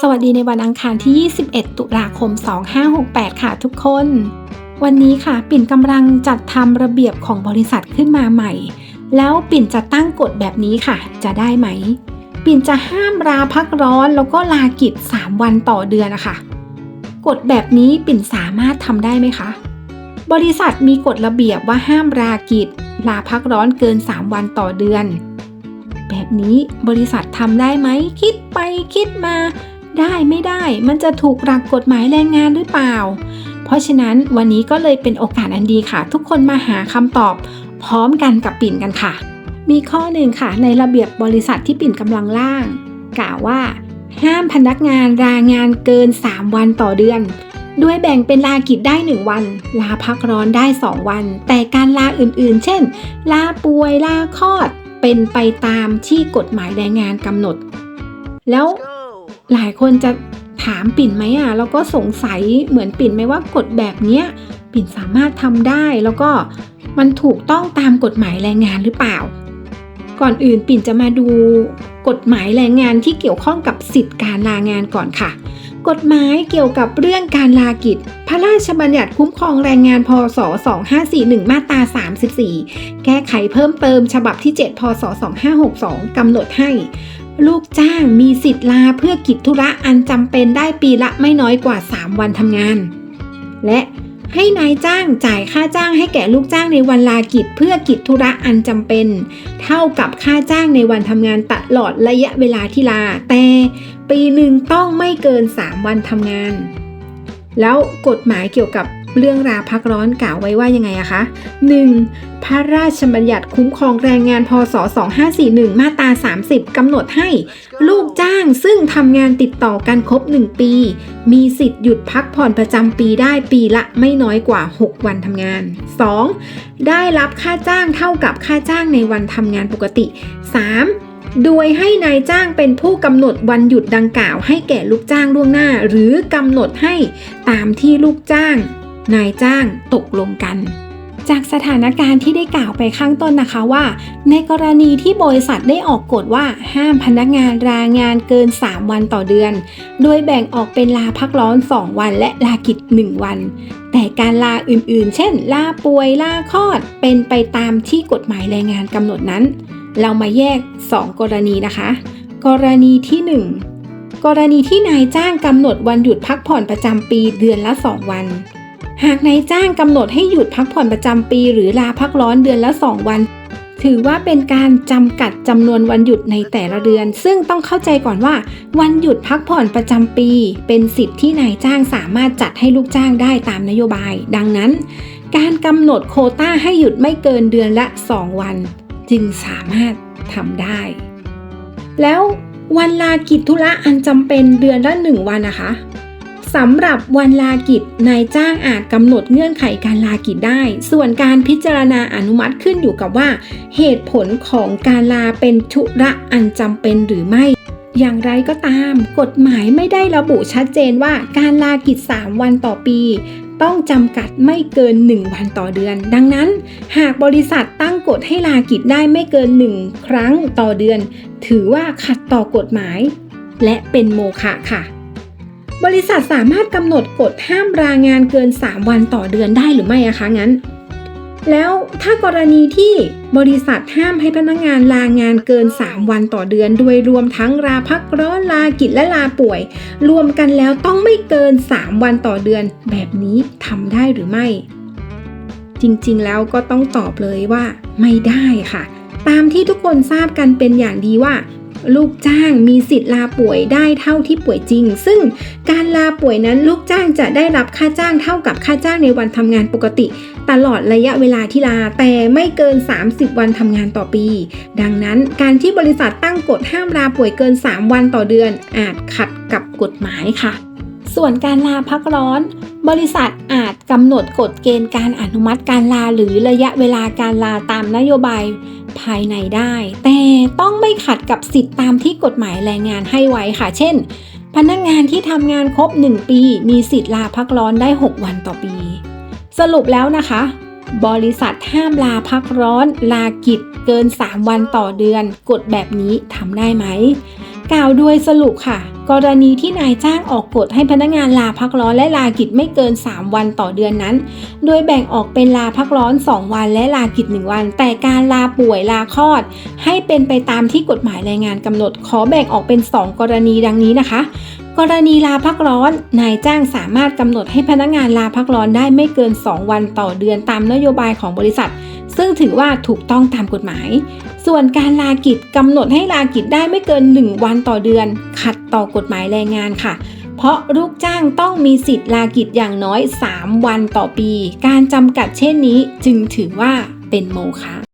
สวัสดีในวันอังคารที่ 21 ตุลาคม 2568 ค่ะทุกคน วันนี้ค่ะ ปิ่นกำลังจัดทำระเบียบของบริษัทขึ้นมาใหม่ แล้วปิ่นจะตั้งกฎแบบนี้ค่ะ จะได้ไหม ปิ่นจะห้ามลาพักร้อนแล้วก็ลากิจ 3 วันต่อเดือนนะคะ กฎแบบนี้ปิ่นสามารถทำได้ไหมคะ บริษัทมีกฎระเบียบว่าห้ามลากิจ ลาพักร้อนเกิน 3 วันต่อเดือน แบบนี้บริษัททำได้ไหม คิดไปคิดมา ได้ไม่ได้ มันจะถูกหลักกฎหมายแรงงานหรือเปล่า เพราะฉะนั้นวันนี้ก็เลยเป็นโอกาสอันดีค่ะ ทุกคนมาหาคำตอบ พร้อมกันกับปิ่นกันค่ะ มีข้อหนึ่งค่ะ ในระเบียบบริษัทที่ปิ่นกำลังร่าง กล่าวว่า ห้ามพนักงานลางานเกิน 3 วันต่อเดือนด้วยแบ่งเป็นลากิจได้ 1 วัน ลาพักร้อนได้ 2 วัน แต่การลาอื่นๆ เช่น ลาป่วย ลาคลอด เป็นไปตามที่กฎหมายแรงงานกำหนด แล้วหลายคนจะถามปิ่นไหมอะแล้วก็สงสัยเหมือนปิ่นไหมว่ากฎแบบเนี้ยปิ่นสามารถทำได้แล้วก็มันถูกต้องตามกฎหมายแรงงานหรือเปล่า ก่อนอื่นปิ่นจะมาดูกฎหมายแรงงานที่เกี่ยวข้องกับสิทธิการลางานก่อนค่ะ กฎหมายเกี่ยวกับเรื่องการลากิจ พระราชบัญญัติคุ้มครองแรงงานพศ 2541 มาตรา 34 แก้ไขเพิ่มเติมฉบับที่ 7 พศ 2562 กำหนดให้ ลูกจ้างมีสิทธิ์ลาเพื่อกิจธุระอันจำเป็นได้ปีละไม่น้อยกว่า 3 วันทำงาน และให้นายจ้างจ่ายค่าจ้างให้แก่ลูกจ้างในวันลากิจเพื่อกิจธุระอันจำเป็น เท่ากับค่าจ้างในวันทำงานตลอดระยะเวลาที่ลา แต่ปีหนึ่งต้องไม่เกิน 3 วันทำงาน แล้วกฎหมายเกี่ยวกับเรื่องราพักร้อนกล่าวไว้ว่ายังไงอะคะ 1. พระราชบัญญัติคุ้มครองแรงงานพศ 2541 มาตรา 30 กำหนดให้ ลูกจ้างซึ่งทำงานติดต่อกันครบ 1 ปี มีสิทธิ์หยุดพักผ่อนประจำปีได้ปีละไม่น้อยกว่า 6 วันทำงาน 2. ได้รับค่าจ้างเท่ากับค่าจ้างในวันทำงานปกติ 3. โดยให้นายจ้างเป็นผู้กำหนดวันหยุดดังกล่าว ให้แก่ลูกจ้างล่วงหน้า หรือกำหนดให้ตามที่ลูกจ้าง นายจ้างตกลงกัน จากสถานการณ์ที่ได้กล่าวไปข้างต้นนะคะว่า ในกรณีที่บริษัทได้ออกกฎว่าห้ามพนักงานลางานเกิน 3 วันต่อเดือน โดยแบ่งออกเป็นลาพักร้อน 2 วันและลากิจ 1 วัน แต่การลาอื่นๆ เช่น ลาป่วยลาคลอดเป็นไปตามที่กฎหมายแรงงานกำหนดนั้น เรามาแยก 2 กรณีนะคะ กรณีที่ 1 กรณีที่นายจ้างกำหนดวันหยุดพักผ่อนประจำปีเดือนละ 2 วัน หากนายจ้างกำหนดให้หยุดพักผ่อนประจำปี หรือลาพักร้อนเดือนละ 2 วัน ถือว่าเป็นการจำกัดจำนวนวันหยุดในแต่ละเดือน ซึ่งต้องเข้าใจก่อนว่า วันหยุดพักผ่อนประจำปี เป็นสิทธิ์ที่นายจ้างสามารถจัดให้ลูกจ้างได้ตามนโยบาย ดังนั้น การกำหนดโคต้าให้หยุดไม่เกินเดือนละ 2 วัน จึงสามารถทำได้ แล้ววันลากิจธุระอันจำเป็นเดือนละ1วันนะคะสำหรับวันลากิจนายจ้างอาจกำหนดเงื่อนไขการลากิจได้ ส่วนการพิจารณาอนุมัติขึ้นอยู่กับว่า เหตุผลของการลาเป็นธุระอันจำเป็นหรือไม่ อย่างไรก็ตาม กฎหมายไม่ได้ระบุชัดเจนว่าการลากิจ 3 วันต่อปี ต้องจำกัดไม่เกิน 1 วันต่อเดือน ดังนั้น หากบริษัทตั้งกฎให้ลากิจได้ไม่เกิน 1 ครั้งต่อเดือน ถือว่าขัดต่อกฎหมาย และเป็นโมฆะค่ะ บริษัทสามารถกำหนดกฎห้ามลางานเกิน 3 วันต่อเดือนได้หรือไม่อะคะงั้น แล้วถ้ากรณีที่บริษัทห้ามให้พนักงานลางานเกิน 3 วันต่อเดือน โดยรวมทั้งลาพักร้อนลากิจและลาป่วย รวมกันแล้วต้องไม่เกิน 3 วันต่อเดือน แบบนี้ทำได้หรือไม่ จริงๆแล้วก็ต้องตอบเลยว่า ไม่ได้ค่ะ ตามที่ทุกคนทราบกันเป็นอย่างดีว่า ลูกจ้างมีสิทธิ์ลาป่วยได้เท่าที่ป่วยจริง ซึ่งการลาป่วยนั้นลูกจ้างจะได้รับค่าจ้างเท่ากับค่าจ้างในวันทำงานปกติ ตลอดระยะเวลาที่ลาแต่ไม่เกิน 30 วันทำงานต่อปี ดังนั้นการที่บริษัทตั้งกฎห้ามลาป่วยเกิน 3 วันต่อเดือน อาจขัดกับกฎหมายค่ะ ส่วนการลาพักร้อนบริษัทอาจกำหนดกฎเกณฑ์การอนุมัติการลาหรือระยะเวลาการลาตามนโยบาย ภายในได้ แต่ต้องไม่ขัดกับสิทธิตามที่กฎหมายแรงงานให้ไว้ค่ะ เช่น พนักงานที่ทำงานครบ 1 ปี มีสิทธิ์ลาพักร้อนได้ 6 วันต่อปี สรุปแล้วนะคะ บริษัทห้ามลาพักร้อน ลากิจเกิน 3 วันต่อเดือน กฎแบบนี้ทำได้ไหม กล่าวโดยสรุปค่ะ กรณีที่นายจ้างออกกฎให้พนักงานลาพักร้อนและลากิจไม่เกิน 3 วันต่อเดือนนั้น โดยแบ่งออกเป็นลาพักร้อน 2 วันและลากิจ 1 วัน แต่การลาป่วยลาคลอด ให้เป็นไปตามที่กฎหมายแรงงานกำหนด ขอแบ่งออกเป็น 2 กรณีดังนี้นะคะ กรณีลาพักร้อน นายจ้างสามารถกำหนดให้พนักงานลาพักร้อนได้ไม่เกิน 2 วันต่อเดือนตามนโยบายของบริษัท ซึ่งถือว่าถูกต้องตามกฎหมาย ส่วนการลากิจกำหนดให้ลากิจได้ไม่เกิน 1 วันต่อเดือน ขัดต่อกฎหมายแรงงานค่ะ เพราะลูกจ้างต้องมีสิทธิ์ลากิจอย่างน้อย 3 วันต่อปี การจำกัดเช่นนี้จึงถือว่าเป็นโมฆะ